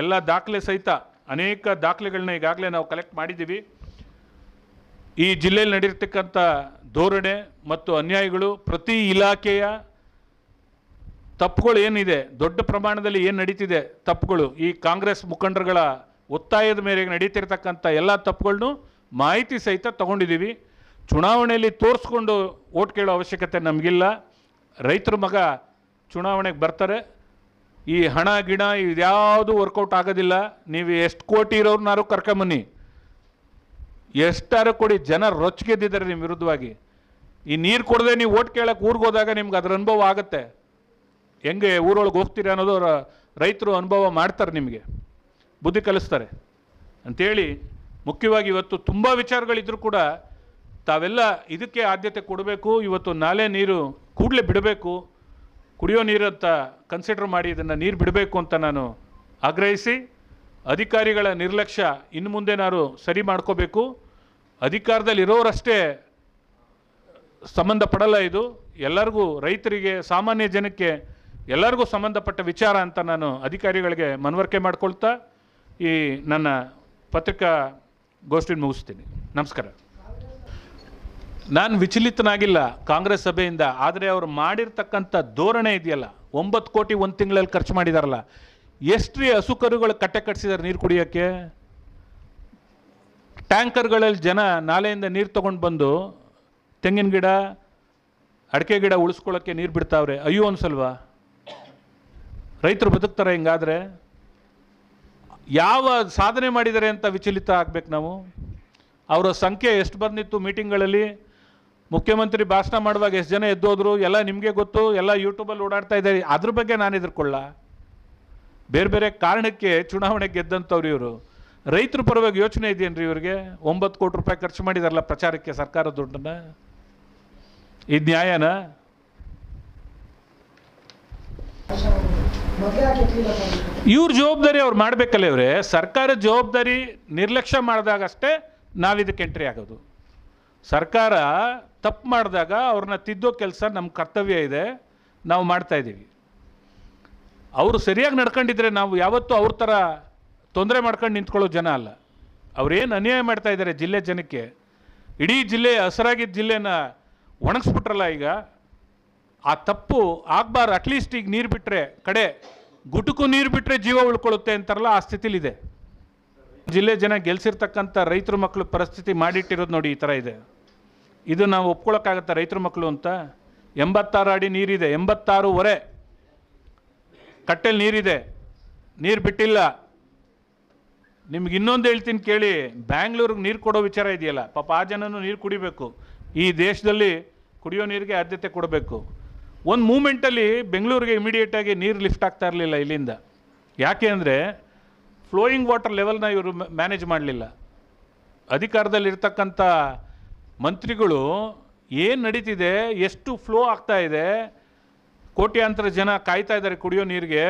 ಎಲ್ಲ ದಾಖಲೆ ಸಹಿತ ಅನೇಕ ದಾಖಲೆಗಳನ್ನ ಈಗಾಗಲೇ ನಾವು ಕಲೆಕ್ಟ್ ಮಾಡಿದ್ದೀವಿ. ಈ ಜಿಲ್ಲೆಯಲ್ಲಿ ನಡೆಯತಕ್ಕಂಥ ಧೋರಣೆ ಮತ್ತು ಅನ್ಯಾಯಗಳು ಪ್ರತಿ ಇಲಾಖೆಯ ತಪ್ಪುಗಳು ಏನಿದೆ, ದೊಡ್ಡ ಪ್ರಮಾಣದಲ್ಲಿ ಏನು ನಡೀತಿದೆ ತಪ್ಪುಗಳು, ಈ ಕಾಂಗ್ರೆಸ್ ಮುಖಂಡರುಗಳ ಒತ್ತಾಯದ ಮೇರೆಗೆ ನಡೀತಿರ್ತಕ್ಕಂಥ ಎಲ್ಲ ತಪ್ಪುಗಳನ್ನು ಮಾಹಿತಿ ಸಹಿತ ತಗೊಂಡಿದ್ದೀವಿ. ಚುನಾವಣೆಯಲ್ಲಿ ತೋರಿಸ್ಕೊಂಡು ಓಟ್ ಕೇಳೋ ಅವಶ್ಯಕತೆ ನಮಗಿಲ್ಲ. ರೈತರ ಮಗ ಚುನಾವಣೆಗೆ ಬರ್ತಾರೆ. ಈ ಹಣ, ಗಿಣ ಇದ್ಯಾವುದು ವರ್ಕೌಟ್ ಆಗೋದಿಲ್ಲ. ನೀವು ಎಷ್ಟು ಕೋಟಿ ಇರೋರ್ನಾರು ಕರ್ಕೊಂಬನ್ನಿ. ಎಷ್ಟಾರು ಕೊಡಿ ಜನ ರೊಚ್ಚಿಗೆದ್ದಿದ್ದಾರೆ ನಿಮ್ಮ ವಿರುದ್ಧವಾಗಿ. ಈ ನೀರು ಕೊಡದೆ ನೀವು ಓಟ್ ಕೇಳಕ್ಕೆ ಊರಿಗೆ ಹೋದಾಗ ನಿಮ್ಗೆ ಅದರ ಅನುಭವ ಆಗುತ್ತೆ. ಹೆಂಗೆ ಊರೊಳಗೆ ಹೋಗ್ತೀರಾ ಅನ್ನೋದು ರೈತರು ಅನುಭವ ಮಾಡ್ತಾರೆ ನಿಮಗೆ. ಬುದ್ಧಿ ಕಲಿಸ್ತಾರೆ. ಅಂಥೇಳಿ ಮುಖ್ಯವಾಗಿ ಇವತ್ತು ತುಂಬ ವಿಚಾರಗಳಿದ್ರೂ ಕೂಡ ತಾವೆಲ್ಲ ಇದಕ್ಕೆ ಆದ್ಯತೆ ಕೊಡಬೇಕು. ಇವತ್ತು ನಾಲೆ ನೀರು ಕೂಡಲೇ ಬಿಡಬೇಕು. ಕುಡಿಯೋ ನೀರು ಅಂತ ಕನ್ಸಿಡರ್ ಮಾಡಿ ಇದನ್ನು ನೀರು ಬಿಡಬೇಕು ಅಂತ ನಾನು ಆಗ್ರಹಿಸಿ, ಅಧಿಕಾರಿಗಳ ನಿರ್ಲಕ್ಷ್ಯ ಇನ್ನು ಮುಂದೆ ಸರಿ ಮಾಡ್ಕೋಬೇಕು. ಅಧಿಕಾರದಲ್ಲಿ ಇರೋರಷ್ಟೇ ಸಂಬಂಧಪಡಲ್ಲ ಇದು. ಎಲ್ಲರಿಗೂ ರೈತರಿಗೆ, ಸಾಮಾನ್ಯ ಜನಕ್ಕೆ ಎಲ್ಲರಿಗೂ ಸಂಬಂಧಪಟ್ಟ ವಿಚಾರ ಅಂತ ನಾನು ಅಧಿಕಾರಿಗಳಿಗೆ ಮನವರಿಕೆ ಮಾಡ್ಕೊಳ್ತಾ ಈ ನನ್ನ ಪತ್ರಿಕಾ ಗೋಷ್ಠಿನ ಮುಗಿಸ್ತೀನಿ. ನಮಸ್ಕಾರ. ನಾನು ವಿಚಲಿತನಾಗಿಲ್ಲ ಕಾಂಗ್ರೆಸ್ ಸಭೆಯಿಂದ, ಆದರೆ ಅವರು ಮಾಡಿರ್ತಕ್ಕಂಥ ಧೋರಣೆ ಇದೆಯಲ್ಲ, ಒಂಬತ್ತು ಕೋಟಿ ಒಂದು ತಿಂಗಳಲ್ಲಿ ಖರ್ಚು ಮಾಡಿದಾರಲ್ಲ ಎಷ್ಟು ರೀ ಹಸು ಕರುಗಳು ಕಟ್ಟೆ ಕಟ್ಸಿದ್ದಾರೆ ನೀರು ಕುಡಿಯೋಕ್ಕೆ? ಟ್ಯಾಂಕರ್ಗಳಲ್ಲಿ ಜನ ನಾಲೆಯಿಂದ ನೀರು ತೊಗೊಂಡು ಬಂದು ತೆಂಗಿನ ಗಿಡ, ಅಡಿಕೆ ಗಿಡ ಉಳಿಸ್ಕೊಳ್ಳೋಕ್ಕೆ ನೀರು ಬಿಡ್ತಾವ್ರೆ, ಅಯ್ಯೋ ಅನ್ಸಲ್ವಾ? ರೈತರು ಬದುಕ್ತಾರೆ ಹಿಂಗಾದರೆ. ಯಾವ ಸಾಧನೆ ಮಾಡಿದ್ದಾರೆ ಅಂತ ವಿಚಲಿತ ಆಗ್ಬೇಕು ನಾವು? ಅವರ ಸಂಖ್ಯೆ ಎಷ್ಟು ಬಂದಿತ್ತು ಮೀಟಿಂಗ್ಗಳಲ್ಲಿ? ಮುಖ್ಯಮಂತ್ರಿ ಭಾಷಣ ಮಾಡುವಾಗ ಎಷ್ಟು ಜನ ಎದ್ದೋದ್ರು ಎಲ್ಲ ನಿಮಗೆ ಗೊತ್ತು, ಎಲ್ಲ ಯೂಟ್ಯೂಬಲ್ಲಿ ಓಡಾಡ್ತಾ ಇದ್ದಾರೆ. ಅದ್ರ ಬಗ್ಗೆ ನಾನು ಎದುರ್ಕೊಳ್ಳ ಬೇರೆ ಬೇರೆ ಕಾರಣಕ್ಕೆ ಚುನಾವಣೆ ಗೆದ್ದಂಥವ್ರು ಇವರು. ರೈತರ ಪರವಾಗಿ ಯೋಚನೆ ಇದೆಯೇನ್ರಿ ಇವರಿಗೆ? ಒಂಬತ್ತು ಕೋಟಿ ರೂಪಾಯಿ ಖರ್ಚು ಮಾಡಿದಾರಲ್ಲ ಪ್ರಚಾರಕ್ಕೆ ಸರ್ಕಾರ ದುಡ್ಡನ್ನು? ಇದು ನ್ಯಾಯನ? ಇವ್ರ ಜವಾಬ್ದಾರಿ ಅವ್ರು ಮಾಡಬೇಕಲ್ಲ ಇವರೇ ಸರ್ಕಾರ ಜವಾಬ್ದಾರಿ ನಿರ್ಲಕ್ಷ್ಯ ಮಾಡಿದಾಗಷ್ಟೇ ನಾವಿದಕ್ಕೆ ಎಂಟ್ರಿ ಆಗೋದು. ಸರ್ಕಾರ ತಪ್ಪು ಮಾಡಿದಾಗ ಅವ್ರನ್ನ ತಿದ್ದೋ ಕೆಲಸ ನಮ್ಮ ಕರ್ತವ್ಯ ಇದೆ, ನಾವು ಮಾಡ್ತಾ ಇದ್ದೀವಿ. ಅವರು ಸರಿಯಾಗಿ ನಡ್ಕೊಂಡಿದ್ರೆ ನಾವು ಯಾವತ್ತೂ ಅವ್ರ ಥರ ತೊಂದರೆ ಮಾಡ್ಕೊಂಡು ನಿಂತ್ಕೊಳ್ಳೋ ಜನ ಅಲ್ಲ. ಅವ್ರೇನು ಅನ್ಯಾಯ ಮಾಡ್ತಾ ಇದ್ದಾರೆ ಜಿಲ್ಲೆ ಜನಕ್ಕೆ, ಇಡೀ ಜಿಲ್ಲೆ ಹಸರಾಗಿದ್ದ ಜಿಲ್ಲೆನ ಒಣಗಿಸ್ಬಿಟ್ರಲ್ಲ ಈಗ, ಆ ತಪ್ಪು ಆಗ್ಬಾರ್ದು. ಅಟ್ಲೀಸ್ಟ್ ಈಗ ನೀರು ಬಿಟ್ಟರೆ ಕಡೆ ಗುಟುಕು ನೀರು ಬಿಟ್ಟರೆ ಜೀವ ಉಳ್ಕೊಳ್ಳುತ್ತೆ ಅಂತಾರಲ್ಲ, ಆ ಸ್ಥಿತಿಲಿದೆ. ಜಿಲ್ಲೆ ಜನ ಗೆಲ್ಸಿರ್ತಕ್ಕಂಥ ರೈತರ ಮಕ್ಕಳು ಪರಿಸ್ಥಿತಿ ಮಾಡಿಟ್ಟಿರೋದು ನೋಡಿ ಈ ಥರ ಇದೆ. ಇದು ನಾವು ಒಪ್ಕೊಳ್ಳೋಕ್ಕಾಗತ್ತಾ ರೈತರ ಮಕ್ಕಳು ಅಂತ? ಎಂಬತ್ತಾರು ಅಡಿ ನೀರಿದೆ, ಎಂಬತ್ತಾರೂವರೆ. ಕಟ್ಟೆಲಿ ನೀರಿದೆ, ನೀರು ಬಿಟ್ಟಿಲ್ಲ. ನಿಮ್ಗೆ ಇನ್ನೊಂದು ಹೇಳ್ತೀನಿ ಕೇಳಿ, ಬ್ಯಾಂಗ್ಳೂರಿಗೆ ನೀರು ಕೊಡೋ ವಿಚಾರ ಇದೆಯಲ್ಲ, ಪಾಪ ಆ ಜನನೂ ನೀರು ಕುಡಿಬೇಕು. ಈ ದೇಶದಲ್ಲಿ ಕುಡಿಯೋ ನೀರಿಗೆ ಆದ್ಯತೆ ಕೊಡಬೇಕು. ಒಂದು ಮೂಮೆಂಟಲ್ಲಿ ಬೆಂಗಳೂರಿಗೆ ಇಮಿಡಿಯೇಟಾಗಿ ನೀರು ಲಿಫ್ಟ್ ಆಗ್ತಾ ಇರಲಿಲ್ಲ ಇಲ್ಲಿಂದ. ಯಾಕೆ ಅಂದರೆ ಫ್ಲೋಯಿಂಗ್ ವಾಟರ್ ಲೆವೆಲ್ನ ಇವರು ಮ್ಯಾನೇಜ್ ಮಾಡಲಿಲ್ಲ. ಅಧಿಕಾರದಲ್ಲಿರ್ತಕ್ಕಂಥ ಮಂತ್ರಿಗಳು ಏನು ನಡೀತಿದೆ, ಎಷ್ಟು ಫ್ಲೋ ಆಗ್ತಾ ಇದೆ, ಕೋಟ್ಯಾಂತರ ಜನ ಕಾಯ್ತಾ ಇದ್ದಾರೆ ಕುಡಿಯೋ ನೀರಿಗೆ,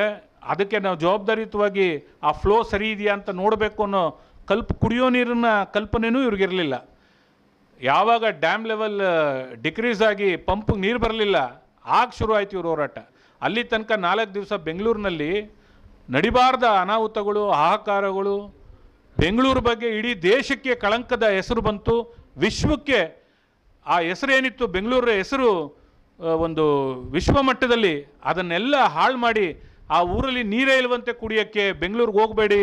ಅದಕ್ಕೆ ನಾವು ಜವಾಬ್ದಾರಿಯುತವಾಗಿ ಆ ಫ್ಲೋ ಸರಿ ಇದೆಯಾ ಅಂತ ನೋಡಬೇಕು ಅನ್ನೋ ಕಲ್ಪ, ಕುಡಿಯೋ ನೀರಿನ ಕಲ್ಪನೆಯೂ ಇವ್ರಿಗಿರಲಿಲ್ಲ ಯಾವಾಗ ಡ್ಯಾಮ್ ಲೆವೆಲ್ ಡಿಕ್ರೀಸ್ ಆಗಿ ಪಂಪ್ಗೆ ನೀರು ಬರಲಿಲ್ಲ, ಆಗ ಶುರು ಆಯ್ತು ಇವ್ರ ಹೋರಾಟ. ಅಲ್ಲಿ ತನಕ ನಾಲ್ಕು ದಿವಸ ಬೆಂಗಳೂರಿನಲ್ಲಿ ನಡಿಬಾರ್ದ ಅನಾಹುತಗಳು, ಹಾಹಾಕಾರಗಳು. ಬೆಂಗಳೂರು ಬಗ್ಗೆ ಇಡೀ ದೇಶಕ್ಕೆ ಕಳಂಕದ ಹೆಸರು ಬಂತು. ವಿಶ್ವಕ್ಕೆ ಆ ಹೆಸರೇನಿತ್ತು? ಬೆಂಗಳೂರ ಹೆಸರು ಒಂದು ವಿಶ್ವ ಮಟ್ಟದಲ್ಲಿ ಅದನ್ನೆಲ್ಲ ಹಾಳು ಮಾಡಿ ಆ ಊರಲ್ಲಿ ನೀರೇ ಇಲ್ವಂತೆ ಕುಡಿಯೋಕ್ಕೆ ಬೆಂಗಳೂರಿಗೆ ಹೋಗಬೇಡಿ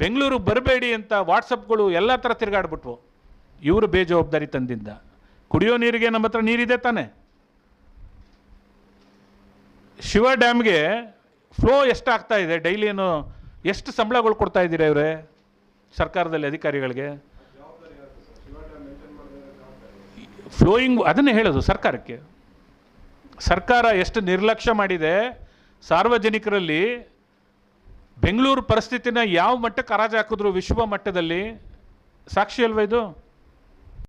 ಬೆಂಗಳೂರಿಗೆ ಬರಬೇಡಿ ಅಂತ ವಾಟ್ಸಪ್ಗಳು ಎಲ್ಲ ಥರ ತಿರುಗಾಡ್ಬಿಟ್ವು. ಇವರು ಬೇಜವಾಬ್ದಾರಿ ತಂದಿಂದ. ಕುಡಿಯೋ ನೀರಿಗೆ ನಮ್ಮ ಹತ್ರ ನೀರಿದೆ ತಾನೆ. ಶಿವ ಡ್ಯಾಮ್ಗೆ ಫ್ಲೋ ಎಷ್ಟಾಗ್ತಾ ಇದೆ? ಡೈಲಿ ಏನು ಎಷ್ಟು ಸಂಬಳಗಳು ಕೊಡ್ತಾ ಇದ್ದೀರಾ ಇವರೇ? ಸರ್ಕಾರದಲ್ಲಿ ಅಧಿಕಾರಿಗಳಿಗೆ? ಫ್ಲೋಯಿಂಗ್ ಅದನ್ನೇ ಹೇಳೋದು ಸರ್ಕಾರಕ್ಕೆ. ಸರ್ಕಾರ ಎಷ್ಟು ನಿರ್ಲಕ್ಷ್ಯ ಮಾಡಿದೆ? ಸಾರ್ವಜನಿಕರಲ್ಲಿ ಬೆಂಗಳೂರು ಪರಿಸ್ಥಿತಿನ ಯಾವ ಮಟ್ಟಕ್ಕೆ ಹರಾಜು ಹಾಕಿದ್ರು ವಿಶ್ವ ಮಟ್ಟದಲ್ಲಿ? ಸಾಕ್ಷಿ ಅಲ್ವಾ ಇದು?